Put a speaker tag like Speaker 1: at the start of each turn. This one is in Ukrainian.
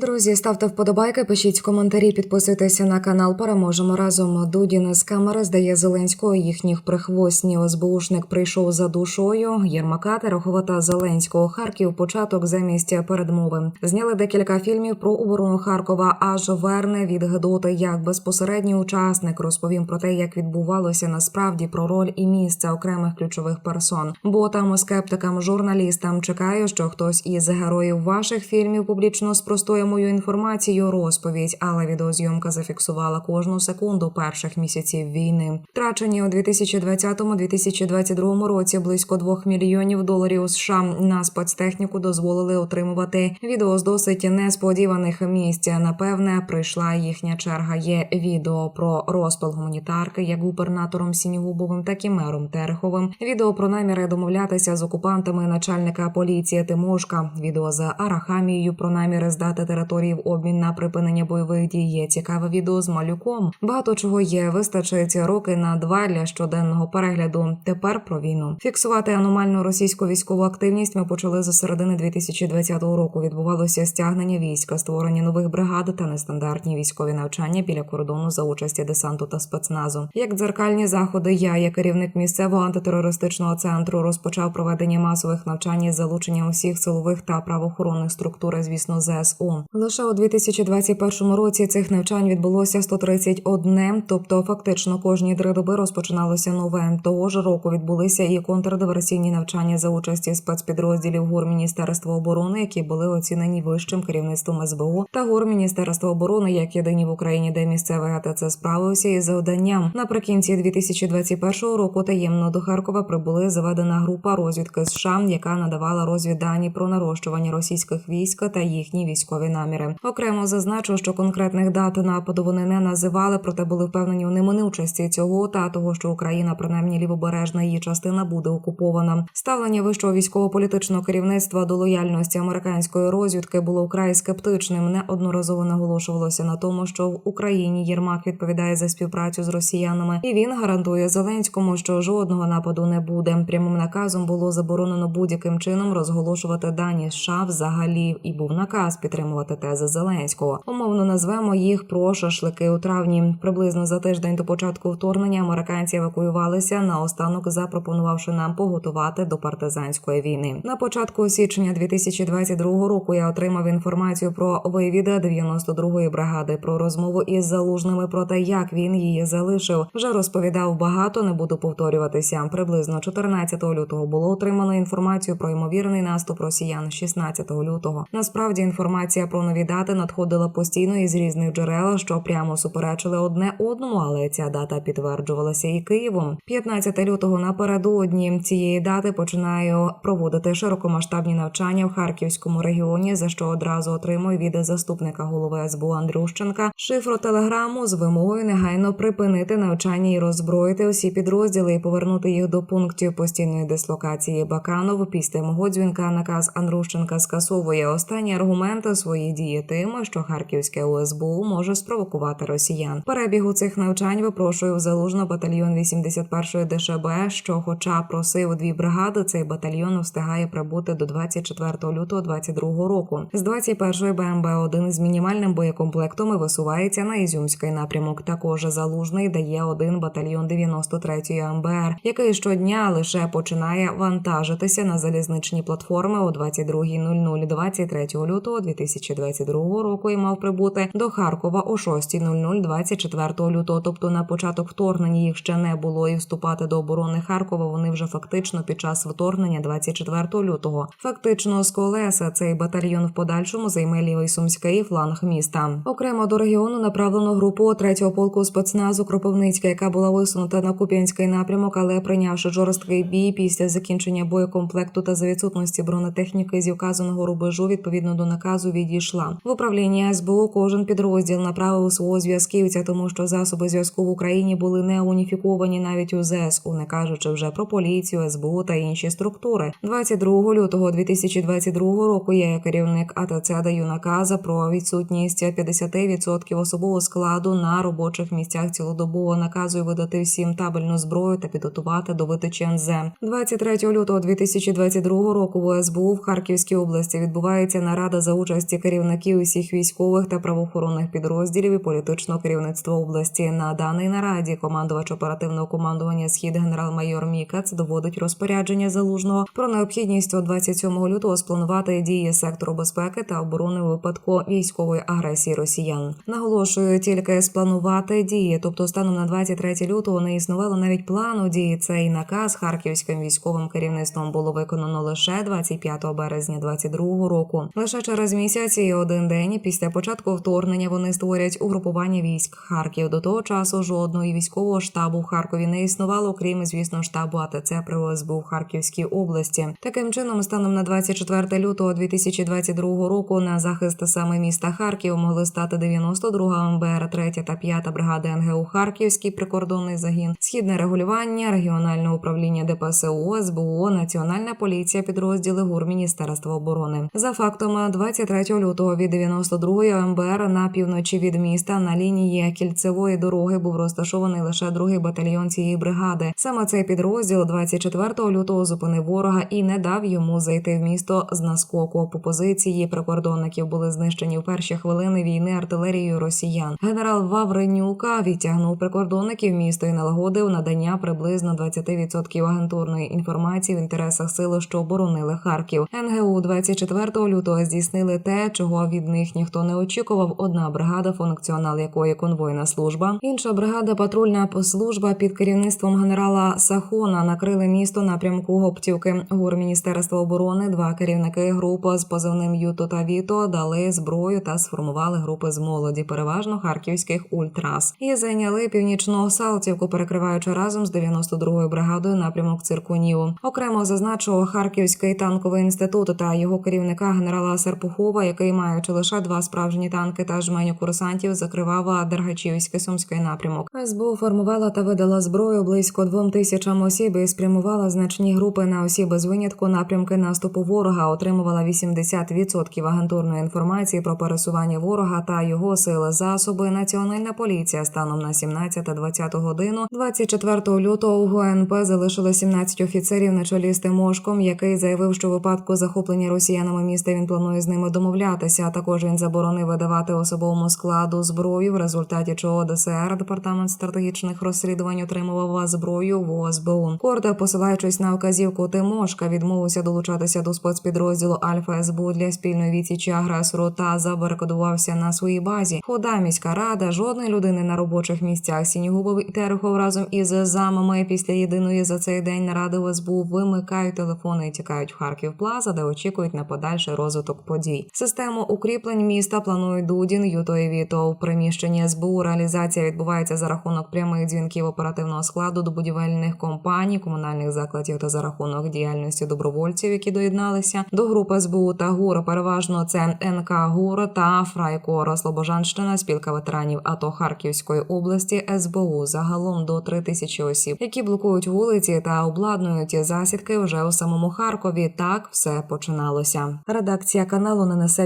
Speaker 1: Друзі, ставте вподобайки, пишіть коментарі, підписуйтеся на канал. Переможемо разом. Дудін з камери здає Зеленського їхніх прихвостнів. СБУшник прийшов за душою. Єрмака Терехова Зеленського. Харків. Початок замість передмови. Зняли декілька фільмів про оборону Харкова. Аж верне від Гедоти як безпосередній учасник розповім про те, як відбувалося насправді про роль і місце окремих ключових персон. Ботам, скептикам, журналістам чекаю, що хтось із героїв ваших фільмів публічно спростує мою інформацію, розповідь, але відеозйомка зафіксувала кожну секунду перших місяців війни. Втрачені у 2020-2022 році близько 2 мільйонів доларів США на спецтехніку дозволили отримувати відео з досить несподіваних місць. Напевне, прийшла їхня черга. Є відео про розпал гуманітарки як губернатором Сінігубовим, так і мером Тереховим. Відео про наміри домовлятися з окупантами начальника поліції Тимошка. Відео за Арахамією про наміри здати території в обмін на припинення бойових дій. Є цікаве відео з малюком. Багато чого є. Вистачить роки на два для щоденного перегляду. Тепер про війну. Фіксувати аномальну російську військову активність ми почали з середини 2020 року. Відбувалося стягнення війська, створення нових бригад та нестандартні військові навчання біля кордону за участі десанту та спецназу. Як дзеркальні заходи, я, як керівник місцевого антитерористичного центру, розпочав проведення масових навчань із залученням усіх силових та правоохоронних структур, звісно, ЗСУ. Лише у 2021 році цих навчань відбулося 131, тобто фактично кожні три доби розпочиналося нове. Того ж року відбулися і контрдиверсійні навчання за участі спецпідрозділів ГУР Міністерства оборони, які були оцінені вищим керівництвом СБУ та ГУР Міністерства оборони як єдині в Україні, де місцевий АТЦ справився із завданням. Наприкінці 2021 року таємно до Харкова прибули заведена група розвідки США, яка надавала розвіддані про нарощування російських військ та їхні військові наміри. Окремо зазначу, що конкретних дат нападу вони не називали, проте були впевнені у неминучості цього та того, що Україна, принаймні лівобережна її частина, буде окупована. Ставлення вищого військово-політичного керівництва до лояльності американської розвідки було вкрай скептичним. Неодноразово наголошувалося на тому, що в Україні Єрмак відповідає за співпрацю з росіянами, і він гарантує Зеленському, що жодного нападу не буде. Прямим наказом було заборонено будь-яким чином розголошувати дані США взагалі, і був наказ підтримувати тези Зеленського. Умовно назвемо їх про шашлики у травні. Приблизно за тиждень до початку вторгнення американці евакуювалися наостанок, запропонувавши нам поготувати до партизанської війни. На початку січня 2022 року я отримав інформацію про воєвіда 92-ї бригади, про розмову із залужними про те, як він її залишив. Вже розповідав багато, не буду повторюватися. Приблизно 14 лютого було отримано інформацію про ймовірний наступ росіян 16 лютого. Насправді інформація про нові дати надходила постійно із різних джерел, що прямо суперечили одне одному, але ця дата підтверджувалася і Києвом. 15 лютого напередодні цієї дати починаю проводити широкомасштабні навчання в Харківському регіоні, за що одразу отримую від заступника голови СБУ Андрющенка шифру телеграму з вимогою негайно припинити навчання і роззброїти усі підрозділи і повернути їх до пунктів постійної дислокації Баканов. Після мого дзвінка наказ Андрущенка скасовує останні аргументи свої дії тим, що Харківське УСБУ може спровокувати росіян. Перебігу цих навчань випрошую залужно батальйон 81-ї ДШБ, що, хоча просив дві бригади, цей батальйон встигає прибути до 24 лютого 22 року. З 21-ї БМБ 1 з мінімальним боєкомплектом і висувається на Ізюмський напрямок. Також залужний дає один батальйон 93-ї МБР, який щодня лише починає вантажитися на залізничні платформи о 22.00 23 лютого 2022 року і мав прибути до Харкова о 6.00 24 лютого. Тобто на початок вторгнення їх ще не було, і вступати до оборони Харкова вони вже фактично під час вторгнення 24 лютого. Фактично з колеса цей батальйон в подальшому займе лівий сумський фланг міста. Окремо до регіону направлено групу 3-го полку спецназу Кропивницька, яка була висунута на Куп'янський напрямок, але прийнявши жорсткий бій після закінчення боєкомплекту та за відсутності бронетехніки зі вказаного рубежу відповідно до наказу відійшла в управління СБУ. Кожен підрозділ направив свого зв'язківця, тому що засоби зв'язку в Україні були не уніфіковані навіть у ЗСУ, не кажучи вже про поліцію, СБУ та інші структури. 22 лютого 2022 року я, як керівник АТЦ, даю накази про відсутність 50% особового складу на робочих місцях цілодобово наказую видати всім табельну зброю та підготувати до видачі НЗ. 23 лютого 2022 року в СБУ в Харківській області відбувається нарада за участі керівники усіх військових та правоохоронних підрозділів і політичного керівництва області. На даній нараді командувач оперативного командування схід генерал-майор Мікац доводить розпорядження залужного про необхідність у 27 лютого спланувати дії сектору безпеки та оборони у випадку військової агресії росіян. Наголошую тільки спланувати дії, тобто станом на 23 лютого не існувало навіть плану дії. Цей наказ харківським військовим керівництвом було виконано лише 25 березня 22 року. Лише через місяць і один день після початку вторгнення вони створять угрупування військ Харків. До того часу жодного військового штабу в Харкові не існувало, крім звісно штабу АТЦ при ОСБУ в Харківській області. Таким чином, станом на 24 лютого 2022 року на захист саме міста Харків могли стати 92 МБР, 3 та 5 бригади НГУ Харківський прикордонний загін, східне регулювання, регіональне управління ДПСУ, СБУ, Національна поліція, підрозділи ГУР Міністерства оборони. За фактом 23 лютого від 92 МБР на півночі від міста на лінії кільцевої дороги був розташований лише другий батальйон цієї бригади. Саме цей підрозділ 24 лютого зупинив ворога і не дав йому зайти в місто з наскоку. По позиції прикордонників були знищені в перші хвилини війни артилерією росіян. Генерал Вавренюка відтягнув прикордонників місто і налагодив надання приблизно 20% агентурної інформації в інтересах сил, що оборонили Харків. НГУ 24 лютого здійснили те, чого від них ніхто не очікував. Одна бригада, функціонал якої конвойна служба, інша бригада патрульна служба під керівництвом генерала Сахона накрили місто напрямку Гоптівки. Гур Міністерства оборони, два керівники групи з позивним Юто та Віто дали зброю та сформували групи з молоді, переважно харківських ультрас, і зайняли північну Салтівку, перекриваючи разом з 92-ю бригадою напрямок циркунів. Окремо зазначу Харківський танковий інститут та його керівника генерала Серпухова, який маючи лише два справжні танки та жменю курсантів, закривав Дергачівський сумський напрямок. СБУ формувала та видала зброю близько двом тисячам осіб і спрямувала значні групи на осіб без винятку напрямки наступу ворога. Отримувала 80% агентурної інформації про пересування ворога та його сили засоби. Національна поліція станом на 17-20 годину 24 лютого у ГНП залишили 17 офіцерів на чолі з Тимошком, який заявив, що в випадку захоплення росіянами міста він планує з ними домовлятися. А також він заборонив видавати особовому складу зброю, в результаті чого ДСР департамент стратегічних розслідувань отримував зброю в ОСБУ. Корда, посилаючись на вказівку Тимошка, відмовився долучатися до спецпідрозділу Альфа СБУ для спільної відсічі агресору та забарикадувався на своїй базі. Хода міська рада, жодної людини на робочих місцях Сінігубов і Терехов разом із замами після єдиної за цей день наради в СБУ вимикають телефони і тікають в Харків Плаза, де очікують на подальший розвиток подій. Систему укріплень міста планують Дудін, Юто і Віто. В приміщенні СБУ реалізація відбувається за рахунок прямих дзвінків оперативного складу до будівельних компаній, комунальних закладів та за рахунок діяльності добровольців, які доєдналися до групи СБУ та ГУР. Переважно це НК ГУР та Фрайкор Слобожанщина, спілка ветеранів АТО Харківської області, СБУ загалом до 3 тисячі осіб, які блокують вулиці та обладнують засідки вже у самому Харкові. Так все починалося. Редакція каналу не несе